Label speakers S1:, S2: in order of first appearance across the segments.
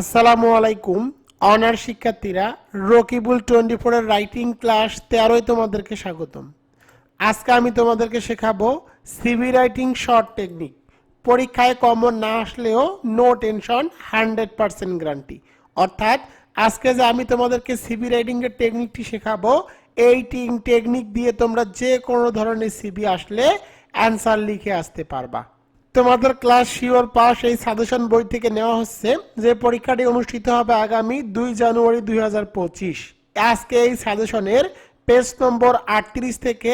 S1: আসসালামু আলাইকুম, অনার শিক্ষার্থীরা, রকিবুল টোয়েন্টি ফোরের রাইটিং ক্লাস তেরোই তোমাদেরকে স্বাগতম। আজকে আমি তোমাদেরকে শেখাবো সিভি রাইটিং শর্ট টেকনিক। পরীক্ষায় কমন না আসলেও no tension, hundred percent guarantee. অর্থাৎ আজকে যে আমি তোমাদেরকে সিভি রাইটিংয়ের টেকনিকটি শেখাবো, এই টেকনিক দিয়ে তোমরা যে কোনো ধরনের সিভি আসলে অ্যান্সার লিখে আসতে পারবা। তোমাদের ক্লাস শিওর পাস এই সাজেশন বই থেকে নেওয়া হচ্ছে যে পরীক্ষাটি অনুষ্ঠিত হবে আগামী দুই জানুয়ারি দুই আজকে এই সাজেশনের পেজ নম্বর আটত্রিশ থেকে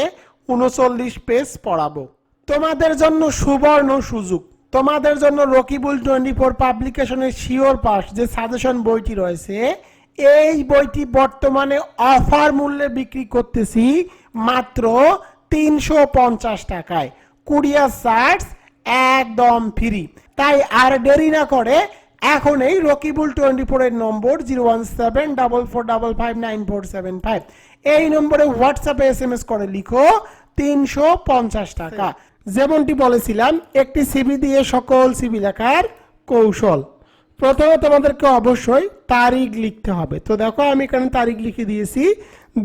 S1: উনচল্লিশ পেজ পড়াবো। তোমাদের জন্য সুবর্ণ সুযোগ। তোমাদের জন্য রকিবুল টোয়েন্টি ফোর পাবলিকেশনের শিওর পাস যে সাজেশন বইটি রয়েছে, এই বইটি বর্তমানে অফার মূল্যে বিক্রি করতেছি মাত্র তিনশো পঞ্চাশ টাকায়। কুরিয়ার চার্জ একদম ফ্রি তাই আর দেরি না করে এখন এই রকিবুল টোয়েন্টি ফোরের number zero one seven double four double five nine four seven five. এই নম্বরে হোয়াটসঅ্যাপে এস এম এস করে লিখো তিনশো পঞ্চাশ টাকা। যেমনটি বলেছিলাম, একটি সিবি দিয়ে সকল সিবি লেখার কৌশল। প্রথমে তোমাদেরকে অবশ্যই তারিখ লিখতে হবে। তো দেখো, আমি এখানে তারিখ লিখে দিয়েছি,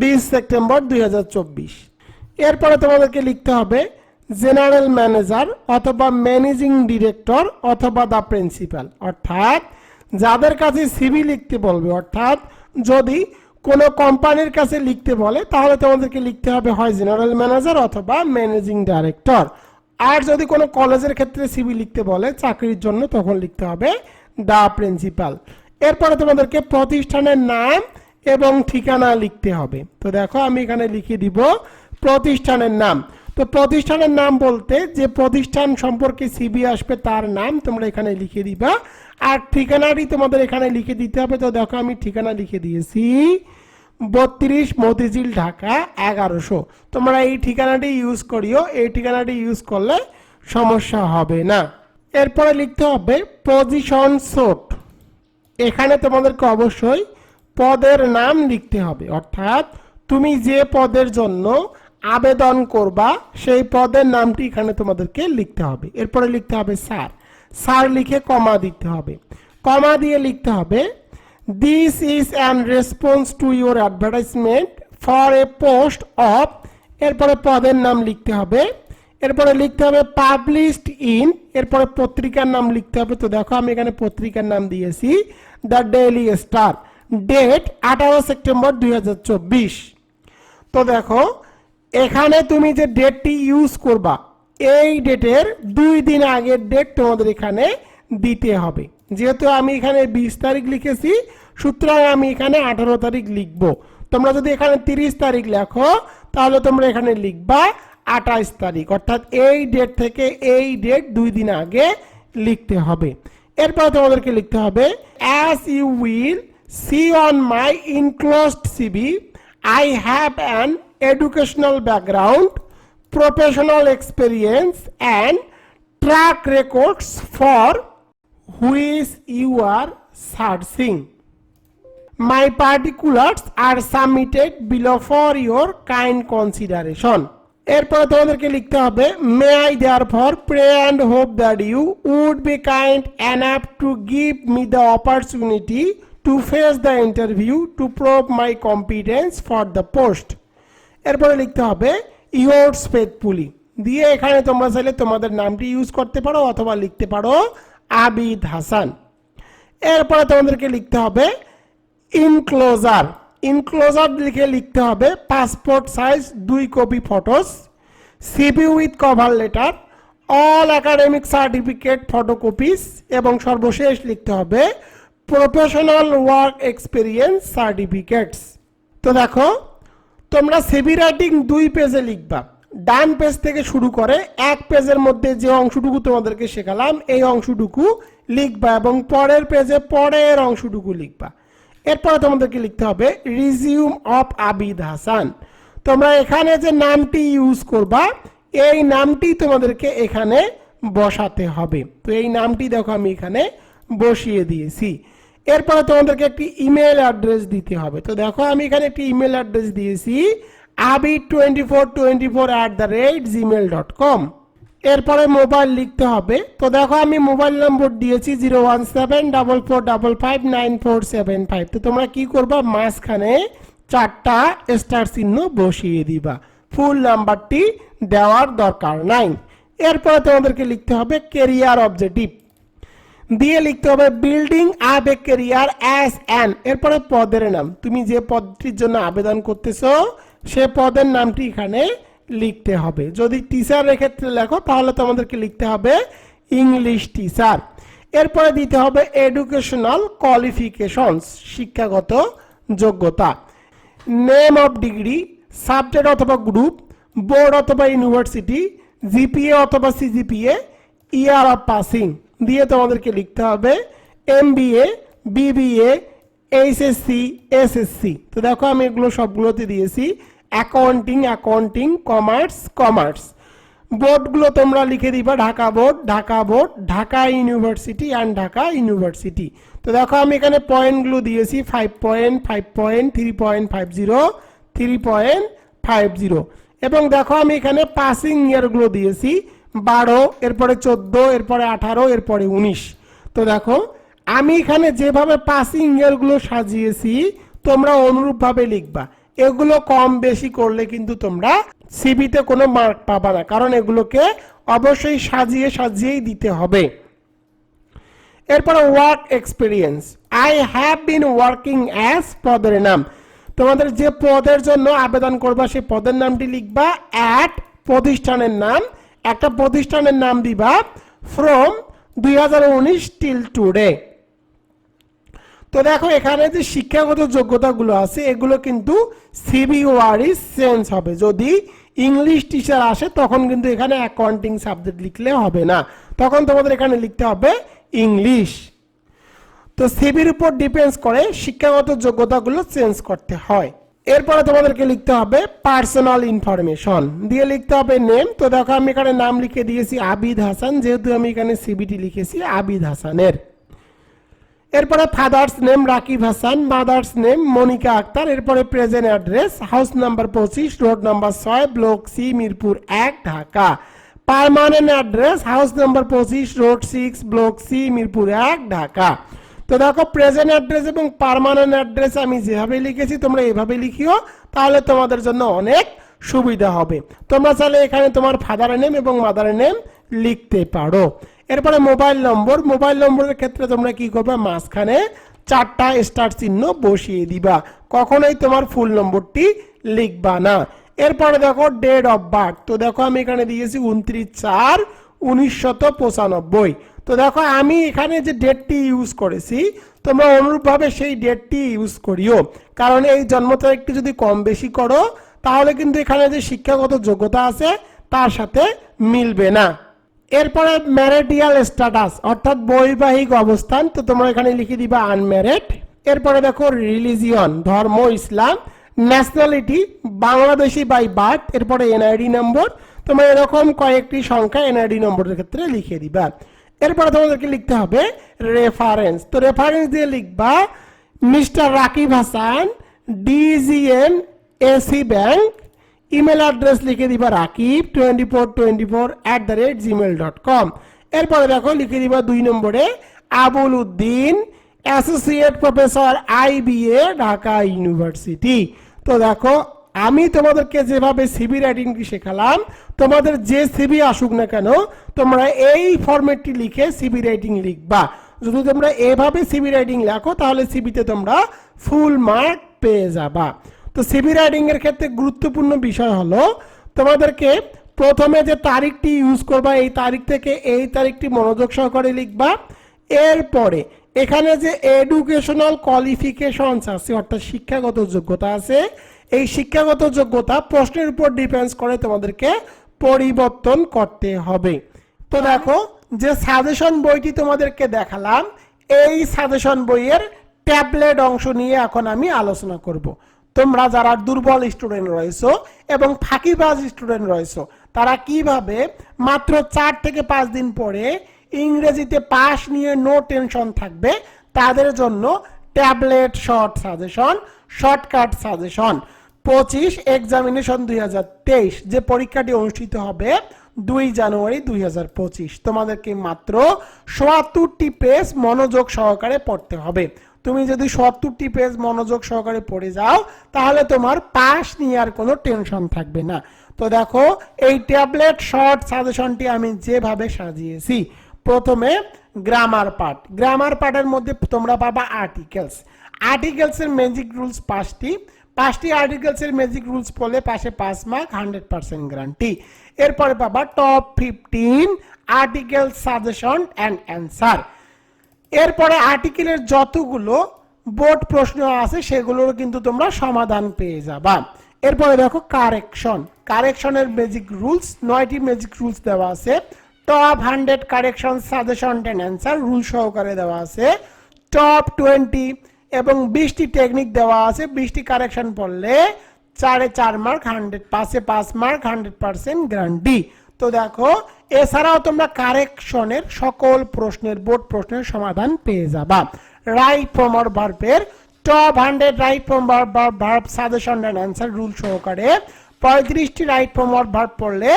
S1: বিশ সেপ্টেম্বর দুই হাজার চব্বিশ। এরপরে তোমাদেরকে লিখতে হবে জেনারেল ম্যানেজার অথবা ম্যানেজিং ডিরেক্টর অথবা দ্য প্রিন্সিপাল। অর্থাৎ যাদের কাছে সিভি লিখতে বলবে, অর্থাৎ যদি কোনো কোম্পানির কাছে লিখতে বলে, তাহলে তোমাদেরকে লিখতে হবে হয় জেনারেল ম্যানেজার অথবা ম্যানেজিং ডাইরেক্টর। আর যদি কোনো কলেজের ক্ষেত্রে সিভি লিখতে বলে, চাকরির জন্য তখন লিখতে হবে দ্য প্রিন্সিপাল। এরপরে তোমাদেরকে প্রতিষ্ঠানের নাম এবং ঠিকানা লিখতে হবে। তো দেখো আমি এখানে লিখে দিব প্রতিষ্ঠানের নাম। তো প্রতিষ্ঠানের নাম বলতে যে প্রতিষ্ঠান সম্পর্কে সিবি আসবে তার নাম তোমরা এখানে লিখে দিবা। আর ঠিকানাটি তোমাদের এখানে লিখে দিতে হবে। তো দেখো আমি ঠিকানা লিখে দিয়েছি। বত্রিশ মতিঝিল ঢাকা এগারোশো। তোমরা এই ঠিকানাটি ইউজ করিও। এই ঠিকানাটি ইউজ করলে সমস্যা হবে না। এরপরে লিখতে হবে পজিশন সোট এখানে তোমাদেরকে অবশ্যই পদের নাম লিখতে হবে। অর্থাৎ তুমি যে পদের জন্য আবেদন করবা, সেই পদের নামটি এখানে তোমাদেরকে লিখতে হবে। এরপরে লিখতে হবে স্যার। স্যার লিখে কমা দিতে হবে। কমা দিয়ে লিখতে হবে this is an response to your advertisement for a post of এরপরে পদের নাম লিখতে হবে। এরপরে লিখতে হবে পাবলিশড ইন এরপরে পত্রিকার নাম লিখতে হবে। তো দেখো, আমি এখানে পত্রিকার নাম দিয়েছি দ্য ডেইলি স্টার ডেট আঠারো সেপ্টেম্বর দু হাজার চব্বিশ। তো দেখো এখানে তুমি যে ডেটটি ইউজ করবা, এই ডেটের দুই দিন আগের ডেট তোমাদের এখানে দিতে হবে। যেহেতু আমি এখানে বিশ তারিখ লিখেছি, সুতরাং আমি এখানে আঠারো তারিখ লিখব। তোমরা যদি এখানে তিরিশ তারিখ লেখো, তাহলে তোমরা এখানে লিখবা আঠাইশ তারিখ। অর্থাৎ এই ডেট থেকে এই ডেট দুই দিন আগে লিখতে হবে। এরপর তোমাদেরকে লিখতে হবে as you will see on my enclosed CV I have an educational background, professional experience, and track records for which you are searching. My particulars are submitted below for your kind consideration. এরপরে তোমাদেরকে লিখতে হবে may I therefore pray and hope that you would be kind enough to give me the opportunity to face the interview to prove my competence for the post এরপরে লিখতে হবে yours faithfully দিয়ে এখানে তোমরা চাইলে তোমাদের নামটি ইউজ করতে পারো অথবা লিখতে পারো আবিদ হাসান এরপরে তোমাদেরকে লিখতে হবে ইনক্লোজার ইনক্লোজার লিখে লিখতে হবে পাসপোর্ট সাইজ দুই copy photos CV with cover letter all academic certificate photocopies এবং সর্বশেষ লিখতে হবে প্রফেশনাল ওয়ার্ক এক্সপিরিয়েন্স সার্টিফিকেটস তো দেখো তোমরা সেভি রাইটিং দুই পেজে লিখবা। ডান পেজ থেকে শুরু করে এক পেজের মধ্যে যে অংশটুকু তোমাদেরকে শেখালাম, এই অংশটুকু লিখবা এবং পরের পেজে পরের অংশটুকু লিখবা। এরপরে তোমাদেরকে লিখতে হবে রিজিউম অফ আবিদ হাসান তোমরা এখানে যে নামটি ইউজ করবা, এই নামটি তোমাদেরকে এখানে বসাতে হবে। তো এই নামটি দেখো আমি এখানে বসিয়ে দিয়েছি। এরপরে তোমাদেরকে একটি ইমেল অ্যাড্রেস দিতে হবে। তো দেখো, আমি এখানে একটি ইমেল অ্যাড্রেস দিয়েছি আবি twenty four twenty four at the rate Gmail dot com এরপরে মোবাইল লিখতে হবে। তো দেখো, আমি মোবাইল নম্বর দিয়েছি zero one seven double four double five nine four seven five তো তোমরা কি করবা? মাঝখানে চারটা স্টার চিহ্ন বসিয়ে দিবা। ফুল নাম্বারটি দেওয়ার দরকার নাই। এরপরে তোমাদেরকে লিখতে হবে কেরিয়ার অবজেক্টিভ দিয়ে লিখতে হবে building up a career as an এরপরে পদের নাম। তুমি যে পদটির জন্য আবেদন করতেছো, সে পদের নামটি এখানে লিখতে হবে। যদি টিচারের ক্ষেত্রে লেখো, তাহলে তোমাদেরকে লিখতে হবে ইংলিশ টিচার এরপরে দিতে হবে এডুকেশনাল কোয়ালিফিকেশনস শিক্ষাগত যোগ্যতা। নেম অফ ডিগ্রি সাবজেক্ট অথবা গ্রুপ বোর্ড অথবা ইউনিভার্সিটি জিপিএ অথবা সিজিপিএ ইয়ার অফ পাসিং দিয়ে তোমাদেরকে লিখতে হবে MBA BBA HSC SSC তো দেখো আমি এগুলো সবগুলোতে দিয়েছি। অ্যাকাউন্টিং অ্যাকাউন্টিং কমার্স কমার্স বোর্ডগুলো তোমরা লিখে দিবা, Dhaka board Dhaka board, Dhaka university and Dhaka university. তো দেখো আমি এখানে পয়েন্টগুলো দিয়েছি five point five point three point five zero three point five zero এবং দেখো আমি এখানে পাসিং ইয়ারগুলো দিয়েছি বারো, এরপরে চোদ্দ, এরপরে আঠারো, এরপরে উনিশ। তো দেখো, আমি এখানে যেভাবে পাসিং ইয়ারগুলো সাজিয়েছি, তোমরা অনুরূপভাবে লিখবা। এগুলো কম বেশি করলে কিন্তু তোমরা সিবিতে কোনো মার্ক পাবা না, কারণ এগুলোকে অবশ্যই সাজিয়ে সাজিয়েই দিতে হবে। এরপরে work experience. I have been working as পদের নাম। তোমাদের যে পদের জন্য আবেদন করবা সেই পদের নামটি লিখবা। অ্যাট প্রতিষ্ঠানের নাম। একটা প্রতিষ্ঠানের নাম দিবা ফ্রম দুই হাজার উনিশ টিল টুডে তো দেখো, এখানে যে শিক্ষাগত যোগ্যতাগুলো আছে, এগুলো কিন্তু সিবিওয়ারি চেঞ্জ হবে। যদি ইংলিশ টিচার আসে, তখন কিন্তু এখানে অ্যাকাউন্টিং সাবজেক্ট লিখলে হবে না। তখন তোমাদের এখানে লিখতে হবে ইংলিশ। তো সিবির উপর ডিপেন্ডস করে শিক্ষাগত যোগ্যতাগুলো চেঞ্জ করতে হয়। এরপরে তোমাদেরকে লিখতে হবে পার্সোনাল ইনফরমেশন দিয়ে লিখতে হবে নেম তো দেখো আমি এখানে নাম লিখে দিয়েছি আবিদ হাসান, যেহেতু আমি এখানে সিবিটি লিখেছি আবিদ হাসানের। এরপরে father's name Rakib Hasan mother's name Monika Akter, এরপরে প্রেজেন্ট অ্যাড্রেস হাউস নাম্বার পঁচিশ রোড নাম্বার ছয় ব্লক সি মিরপুর এক, Dhaka. Permanent address house number পঁচিশ road six block C Mirpur এক, ঢাকা। তো দেখো প্রেজেন্ট অ্যাড্রেস এবং পারমানেন্ট অ্যাড্রেস আমি যেভাবে লিখেছি, তোমরা এভাবে লিখিও, তাহলে তোমাদের জন্য অনেক সুবিধা হবে। তোমরা চাইলে এখানে তোমার ফাদারের নেম এবং মাদারের নেম লিখতে পারো। এরপরে মোবাইল নম্বর মোবাইল নম্বরের ক্ষেত্রে তোমরা কি করবে? মাঝখানে চারটা স্টার চিহ্ন বসিয়ে দিবা। কখনোই তোমার ফুল নম্বরটি লিখবা না। এরপরে দেখো ডেট অফ বার্থ তো দেখো আমি এখানে দিয়েছি উনত্রিশ চার উনিশশত পঁচানব্বই। তো দেখো, আমি এখানে যে ডেটটি ইউজ করেছি, তোমরা অনুরূপভাবে সেই ডেটটি ইউজ করিও। কারণ এই জন্ম তারিখটি যদি কম বেশি করো, তাহলে কিন্তু এখানে যে শিক্ষাগত যোগ্যতা আছে, তার সাথে মিলবে না। এরপরে ম্যারিডিয়াল স্ট্যাটাস অর্থাৎ বৈবাহিক অবস্থান, তো তোমরা এখানে লিখে দিবা আনম্যারিড এরপরে দেখো রিলিজিয়ন ধর্ম, Islam nationality Bangladeshi by birth এরপরে এনআইডি নম্বর তোমরা এরকম কয়েকটি সংখ্যা এনআইডি নম্বরের ক্ষেত্রে লিখে দিবা। এরপরে তোমাদেরকে লিখতে হবে রেফারেন্স তো রেফারেন্স দিয়ে লিখবা, mister Rakib Hasan DGM AC bank email address লিখে দিবা Rakib twenty four twenty four at the rate Gmail dot com এরপরে দেখো, লিখে দিবা দুই নম্বরে, Abul Uddin associate professor IBA Dhaka university তো দেখো আমি তোমাদেরকে যেভাবে সিবি রাইটিংটি শেখালাম, তোমাদের যে সিবি আসুক না কেন, তোমরা এই ফরম্যাটটি লিখে সিবি রাইটিং লিখবা। যদি তোমরা এভাবে সিবি রাইটিং লেখো, তাহলে সিবিতে তোমরা ফুল মার্ক পেয়ে যাবা। তো সিবি রাইটিং এর ক্ষেত্রে গুরুত্বপূর্ণ বিষয় হলো, তোমাদেরকে প্রথমে যে তারিখটি ইউজ করবা, এই তারিখ থেকে এই তারিখটি মনোযোগ সহকারে লিখবা। এরপরে এখানে যে এডুকেশনাল কোয়ালিফিকেশনস আছে, অর্থাৎ শিক্ষাগত যোগ্যতা আছে এই শিক্ষাগত যোগ্যতা প্রশ্নের উপর ডিপেন্ডস করে তোমাদেরকে পরিবর্তন করতে হবে। তো দেখো, যে সাজেশন বইটি তোমাদেরকে দেখালাম, এই সাজেশন বইয়ের ট্যাবলেট অংশ নিয়ে এখন আমি আলোচনা করব। তোমরা যারা দুর্বল স্টুডেন্ট রয়েছো এবং ফাঁকিবাজ স্টুডেন্ট রয়েছো, তারা কীভাবে মাত্র চার থেকে পাঁচ দিন পরে ইংরেজিতে পাস নিয়ে নো টেনশন থাকবে, তাদের জন্য tablet short suggestion shortcut suggestion পঁচিশ এক্সামিনেশন দুই হাজার তেইশ। যে পরীক্ষাটি অনুষ্ঠিত হবে দুই জানুয়ারি দুই হাজার পঁচিশ। তোমাদেরকে মাত্র সোয়াত্তরটি পেজ মনোযোগ সহকারে পড়তে হবে। তুমি যদি সত্তরটি পেজ মনোযোগ সহকারে পড়ে যাও, তাহলে তোমার পাস নিয়ে আর কোনো টেনশন থাকবে না। তো দেখো, এই ট্যাবলেট শর্ট সাজেশনটি আমি যেভাবে সাজিয়েছি, প্রথমে গ্রামার পার্ট গ্রামার পার্টের মধ্যে তোমরা পাবা আর্টিকেলস আর্টিকেলসের ম্যাজিক রুলস পাঁচটি। পাঁচটি আর্টিকেলসের ম্যাজিক রুলস পড়লে পাশে পাঁচ মার্ক হান্ড্রেড পার্সেন্ট গ্যারান্টি এরপরে পাবা top fifteen article suggestion and answer এরপরে আর্টিকেলের যতগুলো বোর্ড প্রশ্ন আছে সেগুলোর কিন্তু তোমরা সমাধান পেয়ে যাবা। এরপরে দেখো কারেকশন কারেকশনের ম্যাজিক রুলস নয়টি ম্যাজিক রুলস দেওয়া আছে। Top hundred correction suggestion and answer rule সহকারে দেওয়া আছে। টপ টোয়েন্টি এবং বিশটি টেকনিক দেওয়া আছে বিশটি কারেকশন পড়লে চারে চার মার্ক হান্ড্রেড পাঁচে পাঁচ মার্ক হান্ড্রেড পার্সেন্ট গ্যারান্টি তো দেখো, এছাড়াও তোমরা কারেকশনের সকল প্রশ্নের বোর্ড প্রশ্নের সমাধান পেয়ে যাবা। রাইট প্রমর ভার্বের top hundred right form verb suggestion and answer rule সহকারে পঁয়ত্রিশটি রাইট প্রমর ভার্ব পড়লে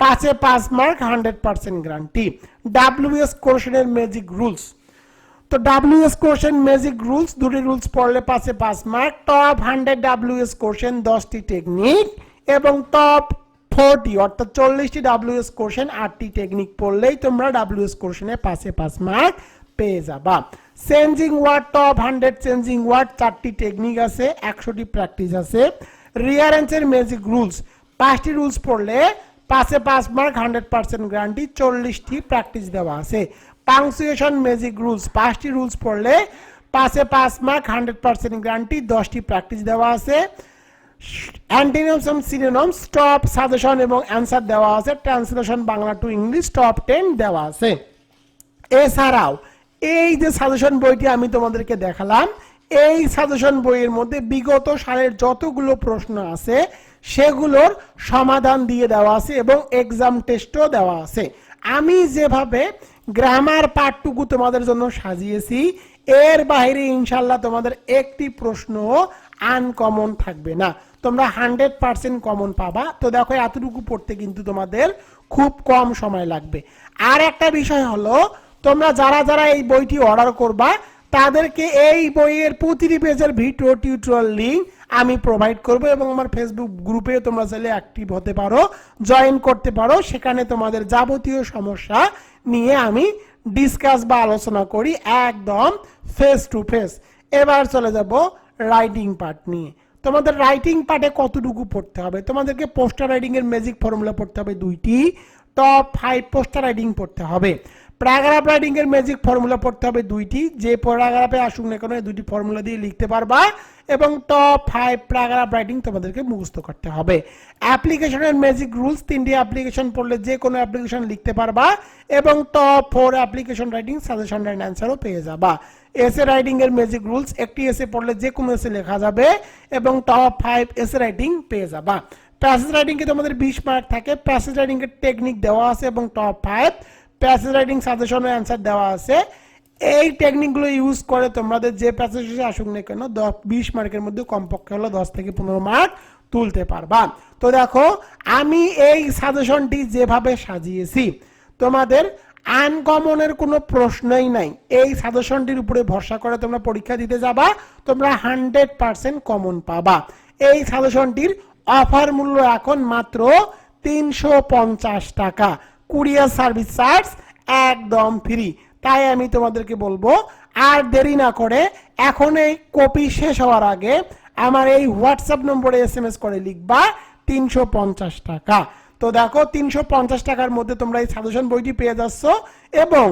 S1: পাঁচে পাঁচ mark hundred percent guarantee WS কোশ্চেনের ম্যাজিক রুলস তো W S question magic rules দুটি রুলস পড়লে পাশে পাঁচ mark top hundred W S question দশটি টেকনিক এবং টপ ফোরটি অর্থাৎ চল্লিশটি ডাব্লিউ এস কোশ্চেন আটটি টেকনিক পড়লেই তোমরা ডাব্লিউ এস কোশ্চেনে পাশে পাঁচ মার্ক পেয়ে যাবা। Changing word top hundred changing word চারটি টেকনিক আছে, একশোটি প্র্যাকটিস আছে। রিয়ারেন্সের ম্যাজিক রুলস পাঁচটি রুলস পড়লে পাশে পাঁচ মার্ক হান্ড্রেড পার্সেন্ট গ্যারান্টি চল্লিশটি প্র্যাকটিস দেওয়া আছে। পাংচুয়েশন ম্যাজিক রুলস পাঁচটি রুলস পড়লে পাশে পাঁচ মার্ক হান্ড্রেড পার্সেন্ট গ্যারান্টি দশটি প্র্যাকটিস দেওয়া আছে। অ্যান্টিনিমস এবং সিনোনমস টপ সাজেশন এবং অ্যান্সার দেওয়া আছে। Translation Bangla to English top ten দেওয়া আছে। এছাড়াও, এই যে সাজেশন বইটি আমি তোমাদেরকে দেখালাম, এই সাজেশন বইয়ের মধ্যে বিগত সালের যতগুলো প্রশ্ন আছে, সেগুলোর সমাধান দিয়ে দেওয়া আছে এবং এক্সাম টেস্টও দেওয়া আছে। আমি যেভাবে গ্রামার পার্টটুকু তোমাদের জন্য সাজিয়েছি। এর বাইরে ইনশাল্লাহ তোমাদের একটি প্রশ্ন আনকমন থাকবে না। তোমরা হান্ড্রেড পার্সেন্ট কমন পাবা। তো দেখো, এতটুকু পড়তে কিন্তু তোমাদের খুব কম সময় লাগবে। আর একটা বিষয় হলো, তোমরা যারা যারা এই বইটি অর্ডার করবা, তাদেরকে এই বইয়ের প্রতিটি পেজের ভিডিও টিউটোরিয়াল লিঙ্ক আমি প্রোভাইড করব এবং আমার ফেসবুক গ্রুপে তোমরা চাইলে অ্যাক্টিভ হতে পারো জয়েন করতে পারো। সেখানে তোমাদের যাবতীয় সমস্যা নিয়ে আমি ডিসকাস বা আলোচনা করি একদম ফেস টু ফেস এবার চলে যাব রাইটিং পার্ট নিয়ে। তোমাদের রাইটিং পার্টে কতটুকু পড়তে হবে? তোমাদেরকে পোস্টার রাইটিং এর ম্যাজিক ফর্মুলা পড়তে হবে দুইটি। টপ ফাইভ পোস্টার রাইটিং পড়তে হবে। প্যারাগ্রাফ রাইটিং এর ম্যাজিক ফর্মুলা পড়তে হবে দুইটি। যে প্যারাগ্রাফে আসুক না কেন দুইটি ফর্মুলা দিয়ে লিখতে পারবা। এবং টপ ফাইভ প্যারাগ্রাফ রাইটিং তোমাদেরকে মুখস্থ করতে হবে। অ্যাপ্লিকেশনের ম্যাজিক রুলস তিনটি অ্যাপ্লিকেশন পড়লে যে কোনো অ্যাপ্লিকেশন লিখতে পারবা এবং top four application writing suggestion and অ্যান্সারও পেয়ে যাবা। এসে রাইটিং এর ম্যাজিক রুলস একটি এসে পড়লে যে কোনো এসে লেখা যাবে এবং টপ ফাইভ এসে রাইটিং পেয়ে যাবা। প্যাসেজ রাইটিং কে তোমাদের বিশ মার্ক থাকে। প্যাসেজ রাইটিং এর টেকনিক দেওয়া আছে এবং top five passage writing suggestion answer দেওয়া আছে। এই টেকনিকগুলো ইউজ করে তোমাদের যে প্যাসেজ আসুক না কেন, দশ, বিশ মার্কের মধ্যে কমপক্ষে হলো দশ থেকে পনেরো মার্ক তুলতে পারবা। তো দেখো, আমি এই সাজেশনটি যেভাবে সাজিয়েছি, তোমাদের আনকমনের কোনো প্রশ্নই নাই। এই সাজেশনটির উপরে ভরসা করে তোমরা পরীক্ষা দিতে যাবা, তোমরা হান্ড্রেড পার্সেন্ট কমন পাবা। এই সাজেশনটির অফার মূল্য এখন মাত্র তিনশো পঞ্চাশ টাকা। কুরিয়ার সার্ভিস চার্জ একদম ফ্রি তাই আমি তোমাদেরকে বলব, আর দেরি না করে এখন এই কপি শেষ হওয়ার আগে আমার এই হোয়াটসঅ্যাপ নম্বরে এস এম এস করে লিখবা তিনশো পঞ্চাশ টাকা। তো দেখো, তিনশো পঞ্চাশ টাকার মধ্যে তোমরা এই সাজেশন বইটি পেয়ে যাচ্ছ এবং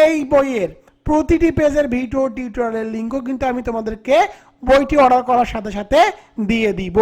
S1: এই বইয়ের প্রতিটি পেজের ভিডিও টিউটোরিয়ালের লিঙ্কও কিন্তু আমি তোমাদেরকে বইটি অর্ডার করার সাথে সাথে দিয়ে দিব।